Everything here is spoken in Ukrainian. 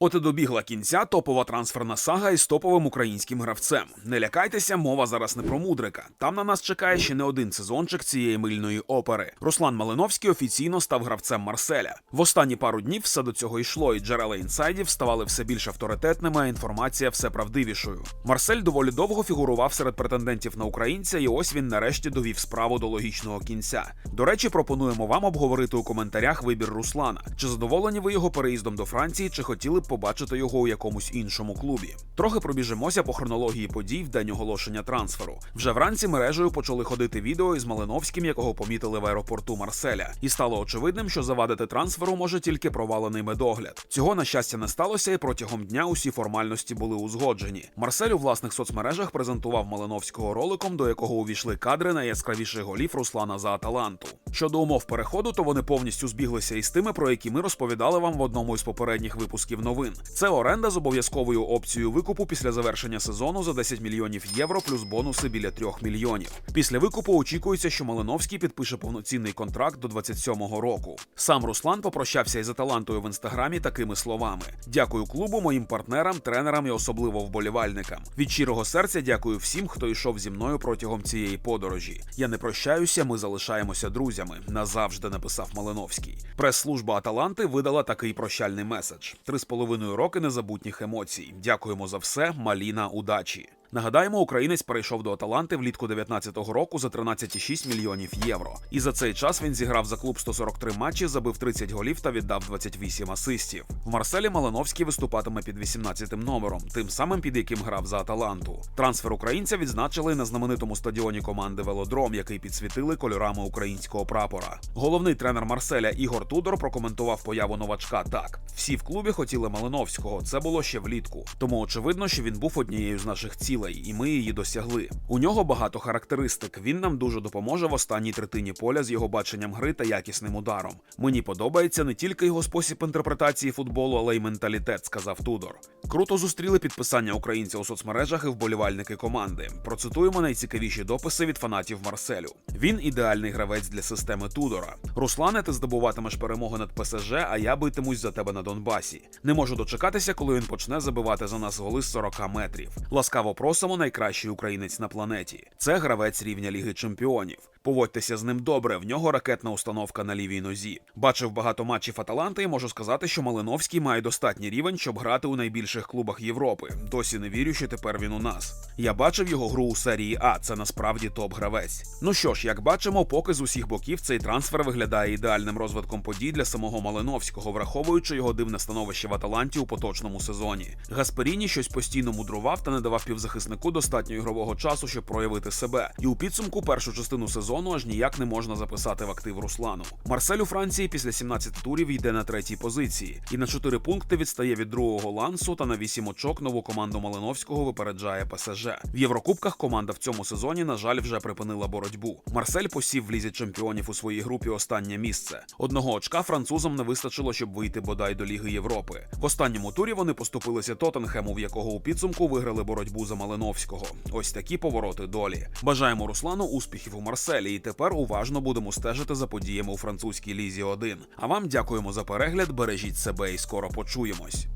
От і добігла кінця топова трансферна сага із топовим українським гравцем. Не лякайтеся, мова зараз не про мудрика. Там на нас чекає ще не один сезончик цієї мильної опери. Руслан Малиновський офіційно став гравцем Марселя. В останні пару днів все до цього йшло, і джерела інсайдів ставали все більш авторитетними, а інформація все правдивішою. Марсель доволі довго фігурував серед претендентів на українця, і ось він нарешті довів справу до логічного кінця. До речі, пропонуємо вам обговорити у коментарях вибір Руслана. Чи задоволені ви його переїздом до Франції, чи хотіли б побачити його у якомусь іншому клубі? Трохи пробіжимося по хронології подій в день оголошення трансферу. Вже вранці мережею почали ходити відео із Малиновським, якого помітили в аеропорту Марселя, і стало очевидним, що завадити трансферу може тільки провалений медогляд. Цього на щастя не сталося, і протягом дня усі формальності були узгоджені. Марсель у власних соцмережах презентував Малиновського роликом, до якого увійшли кадри найяскравіших голів Руслана за Аталанту. Щодо умов переходу, то вони повністю збіглися із тими, про які ми розповідали вам в одному із попередніх випусків новин. Це оренда з обов'язковою опцією викупу після завершення сезону за 10 мільйонів євро плюс бонуси біля 3 мільйонів. Після викупу очікується, що Малиновський підпише повноцінний контракт до 27-го року. Сам Руслан попрощався із Аталантою в інстаграмі такими словами: Дякую клубу, моїм партнерам, тренерам і особливо вболівальникам. Від щирого серця дякую всім, хто йшов зі мною протягом цієї подорожі. Я не прощаюся, ми залишаємося друзями. Назавжди написав Малиновський. Прес-служба Аталанти видала такий прощальний меседж: три з половиною роки незабутніх емоцій. Дякуємо за все. Маліна, удачі. Нагадаємо, українець перейшов до Аталанти влітку 19-го року за 13,6 мільйонів євро. І за цей час він зіграв за клуб 143 матчі, забив 30 голів та віддав 28 асистів. В Марселі Малиновський виступатиме під 18-м номером, тим самим під яким грав за Аталанту. Трансфер українця відзначили на знаменитому стадіоні команди Велодром, який підсвітили кольорами українського прапора. Головний тренер Марселя Ігор Тудор прокоментував появу новачка так: всі в клубі хотіли Малиновського. Це було ще влітку. Тому очевидно, що він був однією з наших цілей, і ми її досягли. У нього багато характеристик. Він нам дуже допоможе в останній третині поля з його баченням гри та якісним ударом. Мені подобається не тільки його спосіб інтерпретації футболу, але й менталітет, сказав Тудор. Круто зустріли підписання українця у соцмережах і вболівальники команди. Процитуємо найцікавіші дописи від фанатів Марселю. Він ідеальний гравець для системи Тудора. Руслане, ти здобуватимеш перемоги над ПСЖ, а я битимусь за тебе на Донбасі. Не можу дочекатися, коли він почне забивати за нас голи з 40 метрів. Ласкаво просимо найкращий українець на планеті. Це гравець рівня Ліги Чемпіонів. Поводьтеся з ним добре. В нього ракетна установка на лівій нозі. Бачив багато матчів Аталанти і можу сказати, що Малиновський має достатній рівень, щоб грати у найбільших клубах Європи. Досі не вірю, що тепер він у нас. Я бачив його гру у серії А. Це насправді топ-гравець. Ну що ж, як бачимо, поки з усіх боків цей трансфер виглядає ідеальним розвитком подій для самого Малиновського, враховуючи його дивне становище в Аталанті у поточному сезоні. Гасперіні щось постійно мудрував та не давав півзахиснику достатньо ігрового часу, щоб проявити себе. І у підсумку першу частину сезону аж ніяк не можна записати в актив Руслану. Марсель у Франції після 17 турів йде на третій позиції і на 4 пункти відстає від другого лансу та на 8 очок нову команду Малиновського випереджає ПСЖ. В Єврокубках команда в цьому сезоні, на жаль, вже припинила боротьбу. Марсель посів в лізі чемпіонів у своїй групі останнє місце. Одного очка французам не вистачило, щоб вийти бодай до Ліги Європи. В останньому турі вони поступилися Тоттенхему, в якого у підсумку виграли боротьбу за Малиновського. Ось такі повороти долі. Бажаємо Руслану успіхів у Марселі, і тепер уважно будемо стежити за подіями у французькій лізі 1. А вам дякуємо за перегляд. Бережіть себе і скоро почуємось.